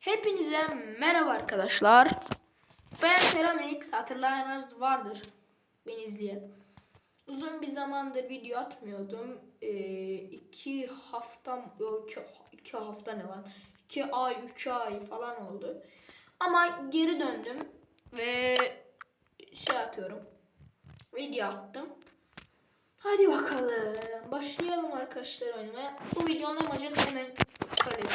Hepinize merhaba arkadaşlar. Ben Seramix hatırlayanlar vardır beni izleyen. Uzun bir zamandır video atmıyordum. Ee, iki hafta yok iki, iki hafta ne lan? İki ay, üç ay falan oldu. Ama geri döndüm ve şey atıyorum. Video attım. Hadi bakalım. Başlayalım arkadaşlar oynamaya. Bu videonun amacını hemen şöyle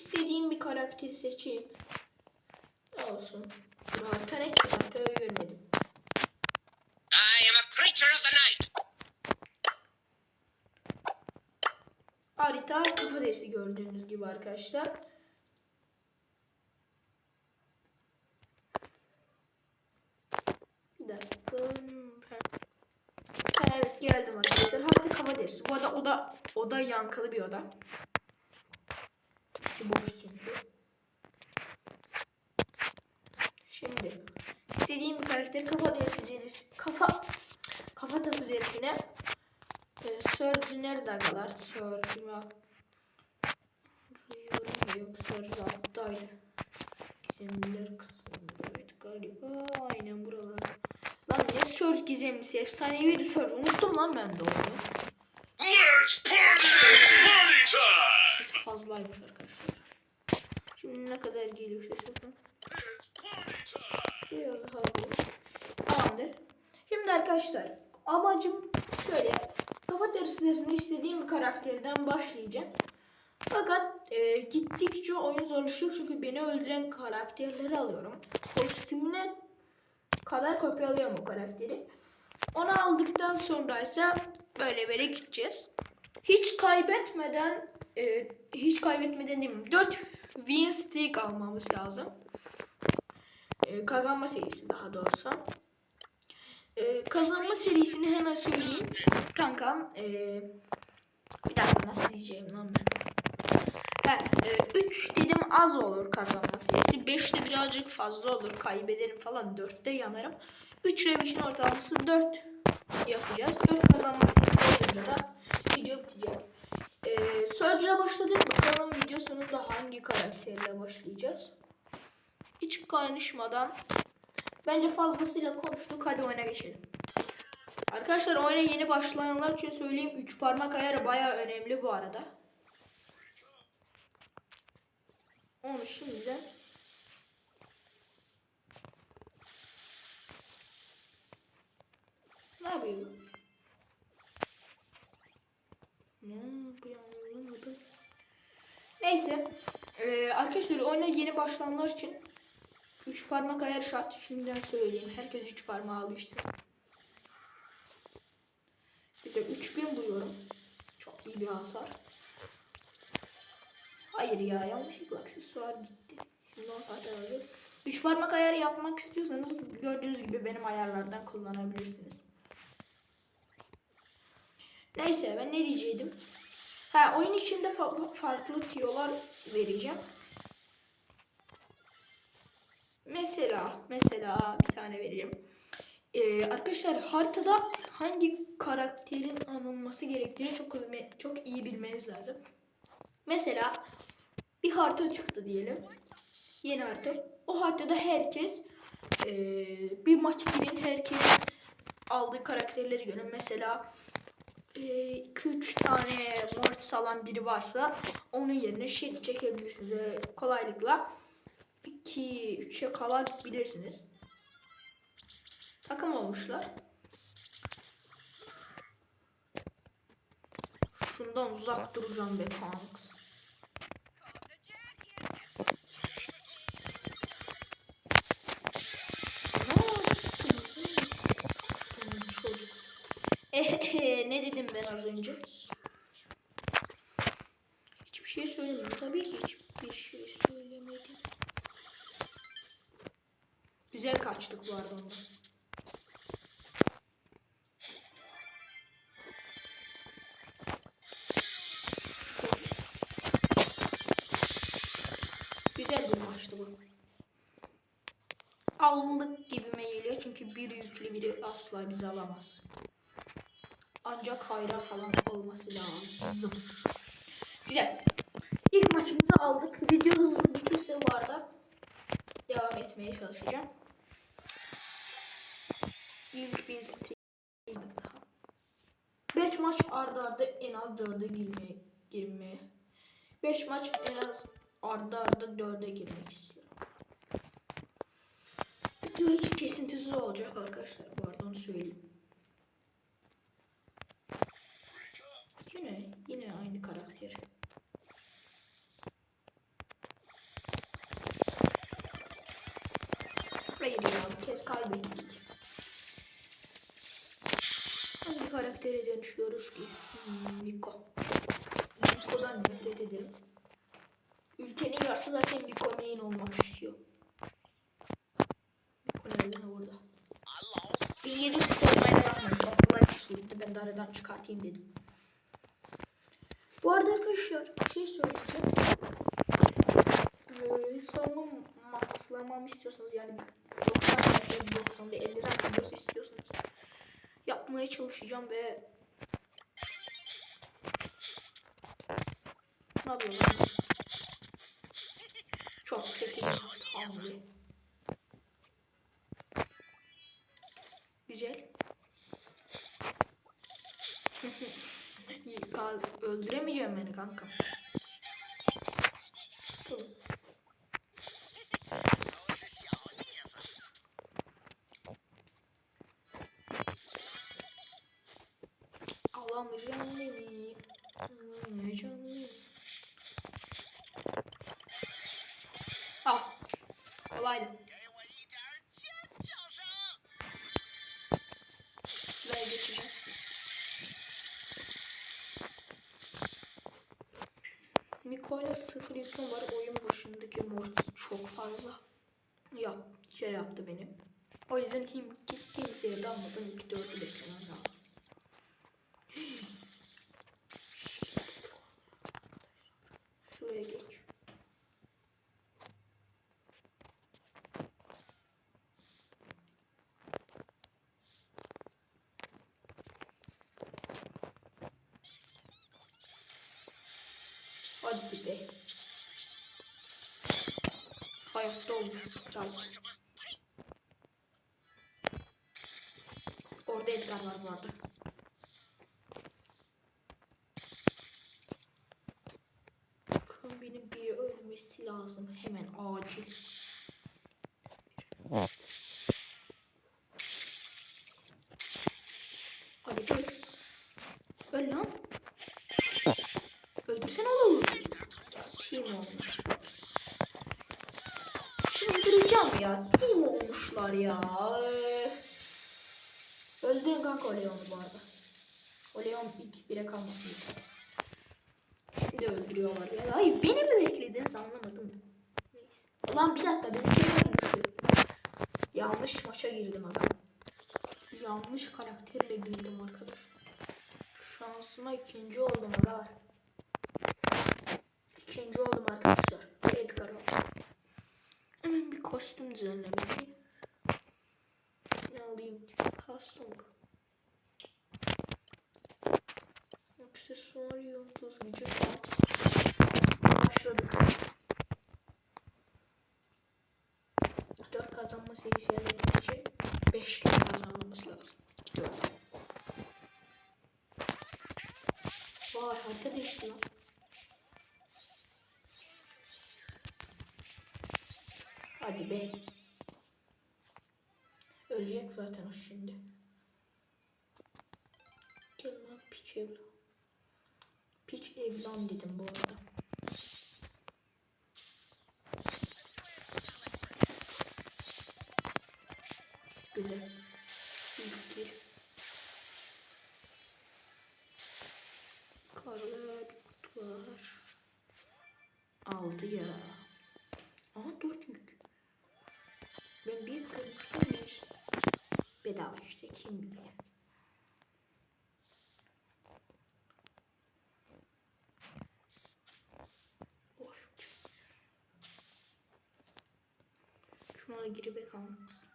istediğim bir karakteri seçeyim. Olsun. Ki? Haritayı görmedim. I am a creature of the night. Harita kafa derisi gördüğünüz gibi arkadaşlar. Bir dakika. Ha, evet geldim arkadaşlar. Harita kafa derisi. Bu arada oda, oda yankılı bir oda. Şu boş çünkü. Şimdi istediğim karakteri kafa deriz. Kafa kafa tası derisine e, Surge nerede agalar? Surge? Yorum yok Surge alttaydı. Gizemliler kısmındaydı galiba. Aynen buralar. Lan ne Surge gizemlisi? Efsaneviydi Surge. Unuttum lan ben de onu. Let's party! Party time! Fazlaymış arkadaşlar. Şimdi ne kadar geliyor time! Biraz daha bu. Tamamdır. Şimdi arkadaşlar amacım şöyle. Kafa derslerini istediğim bir karakterden başlayacağım. Fakat e, gittikçe oyun zorlaşıyor çünkü beni öldüren karakterleri alıyorum. Kostümüne kadar kopyalıyorum o karakteri. Onu aldıktan sonra ise böyle böyle gideceğiz. Hiç kaybetmeden e, hiç kaybetmeden değil mi? 4 win streak almamız lazım. E, kazanma serisi daha doğrusu. E, kazanma serisini hemen söyleyeyim. Kankam e, bir dakika nasıl diyeceğim lan ben. Ha, 3 dedim az olur kazanma serisi. 5 de birazcık fazla olur. Kaybederim falan. 4'te yanarım. 3 ile 5'in ortalaması 4 yapacağız. 4 kazanma serisi olunca da video bitecek. Ee, Surge'la başladık. Bakalım video sonunda hangi karakterle başlayacağız. Hiç konuşmadan bence fazlasıyla konuştuk. Hadi oyuna geçelim. Arkadaşlar oyuna yeni başlayanlar için söyleyeyim. 3 parmak ayarı baya önemli bu arada. Onu şimdi ne yapıyor? Ne yapıyor? Neyse. Ee, arkadaşlar oyuna yeni başlayanlar için 3 parmak ayar şart. Şimdiden söyleyeyim. Herkes 3 parmağı alışsın. Güzel 3000 buluyorum. Çok iyi bir hasar. Hayır ya yanlışlıkla aksesuar gitti. Şimdi 10 saat alacak. 3 parmak ayarı yapmak istiyorsanız gördüğünüz gibi benim ayarlardan kullanabilirsiniz. Neyse ben ne diyeceydim? Ha oyun içinde fa- farklı tiyolar vereceğim. Mesela mesela bir tane vereyim. Ee, arkadaşlar haritada hangi karakterin anılması gerektiğini çok çok iyi bilmeniz lazım. Mesela bir harita çıktı diyelim. Yeni harita. O haritada herkes eee, bir maç girin herkes aldığı karakterleri görün. Mesela 2-3 tane mortis alan biri varsa onun yerine şey çekebilirsiniz. Ee, kolaylıkla 2-3'e kalabilirsiniz. Takım olmuşlar. Şundan uzak duracağım be kanks. Ne dedim ben az önce? Kaçtık bu arada ondan. Güzel bir maçtı bu. Aldık gibime geliyor çünkü bir yüklü biri asla bizi alamaz. Ancak hayra falan olması lazım. Güzel. İlk maçımız aldık. Video hızlı bitirse bu arada devam etmeye çalışacağım. İlk bir stream daha. 5 maç arda arda en az 4'e girmeye girmeye. 5 maç en az arda arda 4'e girmek istiyorum. Video hiç kesintisiz olacak arkadaşlar bu arada onu söyleyeyim. Yine yine aynı karakter. Hayır ya kez kaybettik. Karaktere dönüşüyoruz ki? Hmm, Miko. Miko'dan nefret ederim. Ülkenin yarısı zaten Miko main olmak istiyor. Miko nerede? Ha, burada. 1700 koymaya bakmayın. Çok kolay kusurdu. Ben de aradan çıkartayım dedim. Bu arada arkadaşlar bir şey söyleyeceğim. Ee, savunma maxlamamı istiyorsanız yani 90 dakika 90 50 rank videosu istiyorsanız yapmaya çalışacağım ve ne yapıyorum? Çok kötü hamle. Güzel. Öldüremeyeceğim beni kanka. Miko'yla sıfır yüküm var. Oyun başındaki Mortis çok fazla yap, şey yaptı benim. O yüzden kim, kimseye dalmadan 2-4'ü beklemem lazım. Şuraya geç. Hadi be. Hayatta olmayacağız. Orada Edgar var bu arada. Kombinin biri ölmesi lazım. Hemen acil. Hadi öl. Öl lan. Öldürsene oğlum. Kim olmuş? Çıldıracağım ya. Kim olmuşlar ya. Öf. Öldürün kanka o Leon'u bu arada. O Leon ilk bire kalmasın. Şimdi öldürüyorlar ya. Hayır beni mi beklediniz anlamadım. Neyse. Ulan bir dakika beni kim öldürdü? Yanlış maça girdim adam. Yanlış karakterle girdim arkadaş. Şansıma ikinci oldum aga. İkinci oldum arkadaşlar. Edgar oldu. Hemen bir kostüm düzenlemesi. Ne alayım? Kostüm. Aksesuar yıldız gücü kaps. Başladık. 4 kazanma serisi elde etmek için 5 kere kazanmamız lazım. 4. Vay harita değişti lan. Hadi be. Ölecek zaten o şimdi. Gel lan piç evlan. Piç evlan dedim bu arada. Bedava işte kim bilir. Boş. Şuna da girip kalmaz.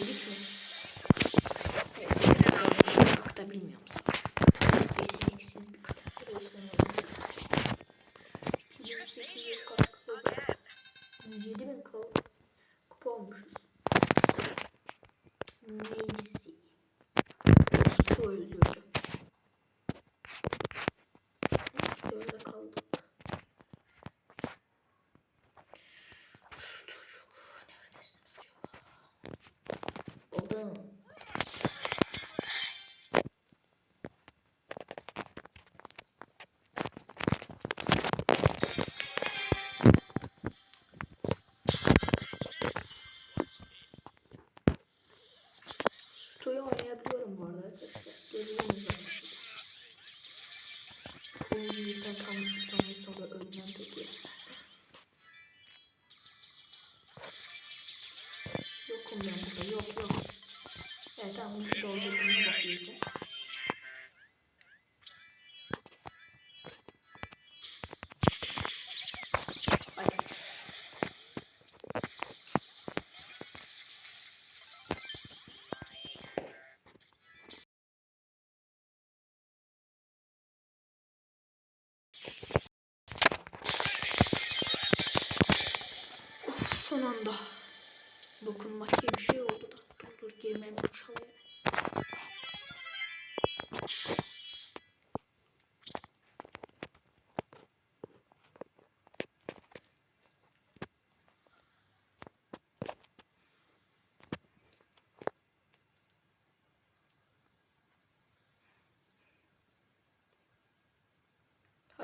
Hallelujah.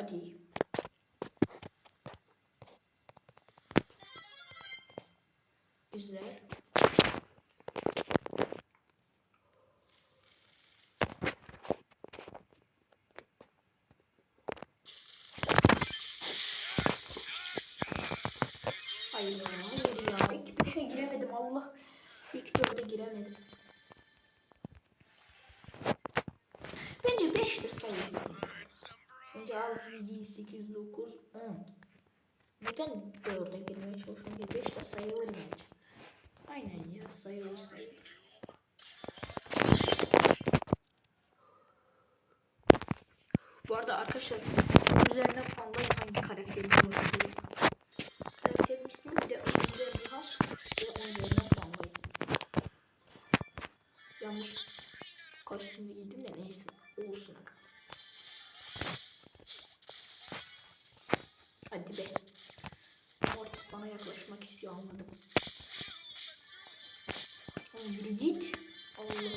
Hadi. Güzel. Hayır ya, hayır ya. İlk bir şey giremedim Allah. İlk dörde giremedim. Bence beş de sayısı. 6, 6, 7, 8, 9, 10. Neden 4'e girmeye çalışıyorum ki? 5 de sayılır bence. Aynen ya sayılır sayılır. Bu arada arkadaşlar üzerine fonda hangi karakterim oluşturuyor? Karakterim ismi bir de onun üzerine ham ve onun üzerine fonda. Yanlış kostümü giydim de neyse olsun. Anladım. Oğlum.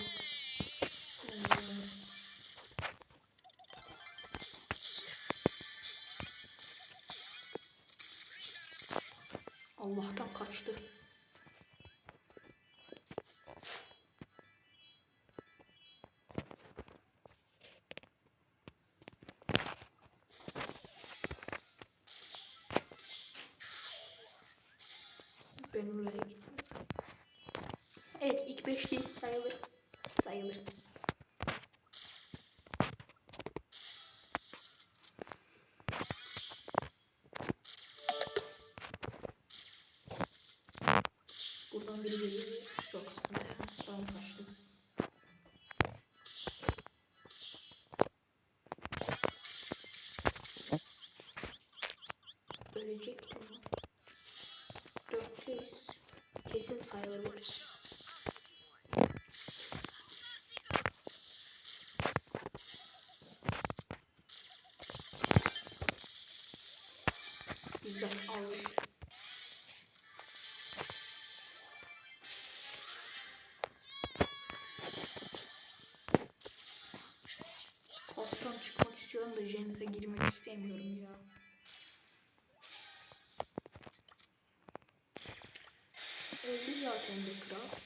Allah'tan kaçtı. Ben oraya gittim. Evet ilk beş değil sayılır. Sayılır. Korktan çıkmak istiyorum da Jennifer'e girmek istemiyorum ya. Öldü zaten bir kral.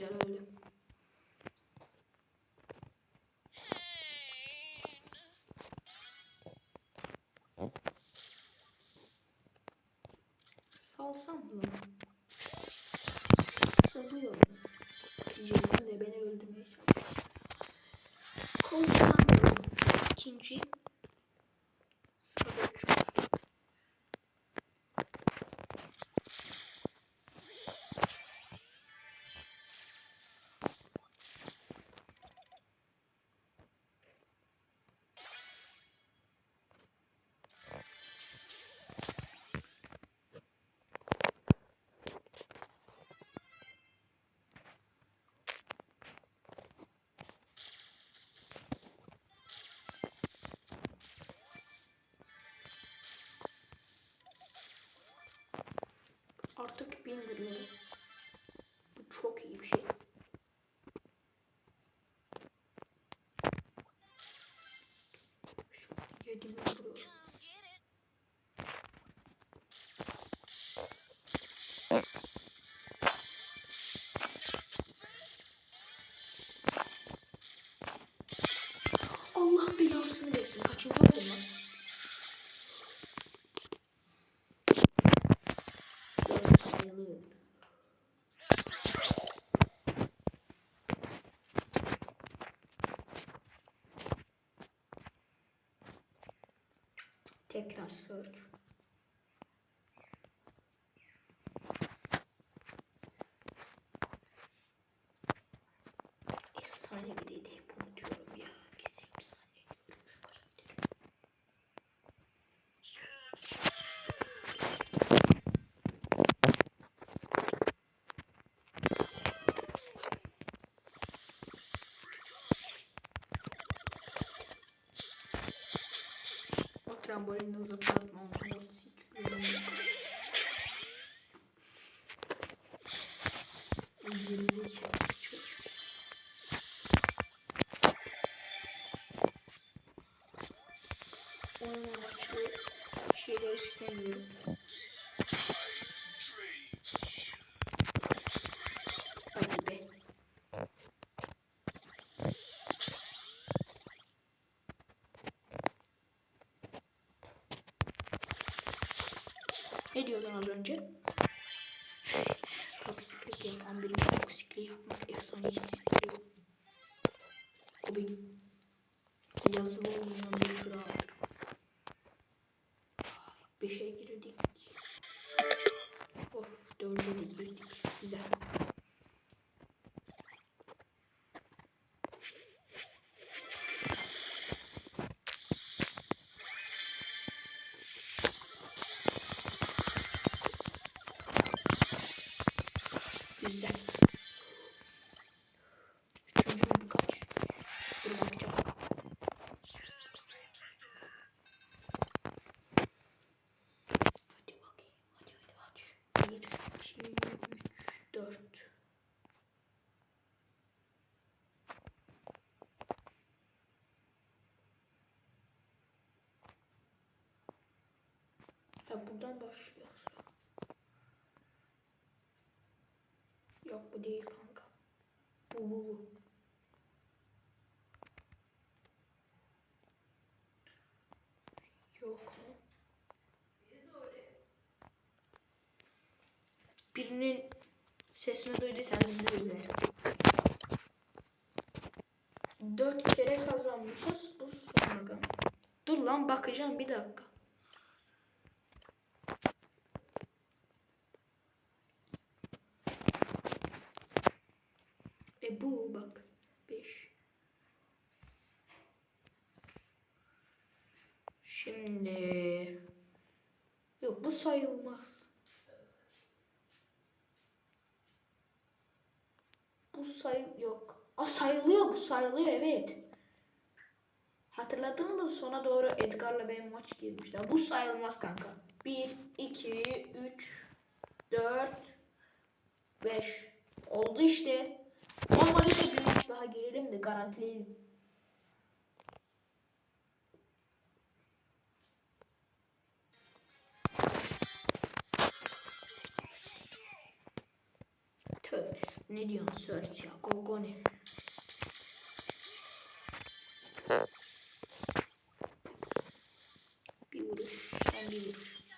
geldi. Salsam mı Artık bin vuruyorum. Bu çok iyi bir şey. Tekrar search. O trambolinden zıplatma onu. O sikliyorum. Gerizekalı amaçlı şeyler istemiyorum. Önce? Buradan başlıyor sıra. Yok bu değil kanka. Bu bu bu. Yok mu? Birinin sesini duyduysanız dilerim. Dört kere kazanmışız. Bu son rakam. Dur lan bakacağım bir dakika. E bu bak. 5. Şimdi yok bu sayılmaz. Bu say yok. A sayılıyor bu sayılıyor evet. Hatırladın mı sona doğru Edgar'la benim maç girmişler. Bu sayılmaz kanka. 1, 2, 3, 4, 5. Oldu işte. Olmadıysa bir maç daha girelim de garantileyelim. Ne diyorsun Sört ya? Gogo ne? Bir vuruş. Son bir vuruş.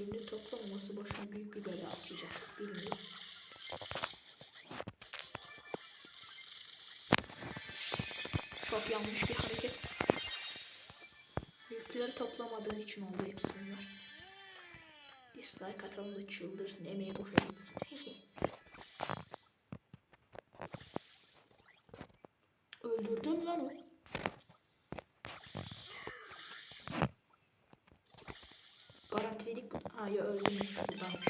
Ama yüklerini toplamaması başına büyük bir bela açacak. Bilmiyorum. Çok yanlış bir hareket. Yükleri toplamadığın için oldu hepsi bunlar. Dislike atalım da çıldırsın. Emeği boşa gitsin. Öldürdün lan o. Garantiledik mi? Ha ya öldürmüş buradaymış.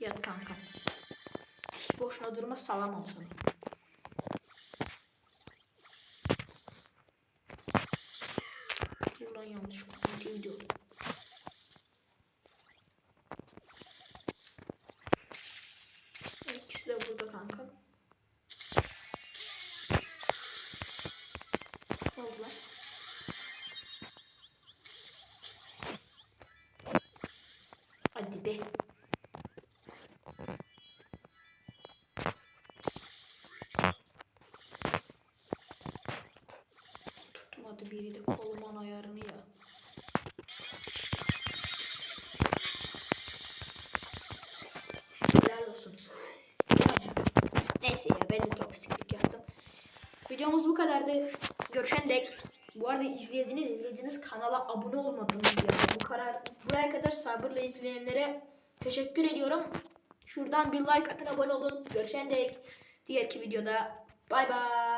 Yat kanka. Hiç boşuna durma salamam sana. Buradan yanlış kontrol gidiyorum. İkisi de burada kanka. Oldular. Hadi be. Tutmadı biri de kolumun ayarını ya. Helal olsun. Neyse ya ben de toksiklik yaptım. Videomuz bu kadardı. Görüşen dek. Bu arada izlediğiniz izlediğiniz kanala abone olmadınız ya. Bu karar buraya kadar sabırla izleyenlere teşekkür ediyorum. Şuradan bir like atın abone olun. Görüşen dek. Diğerki videoda bay bay.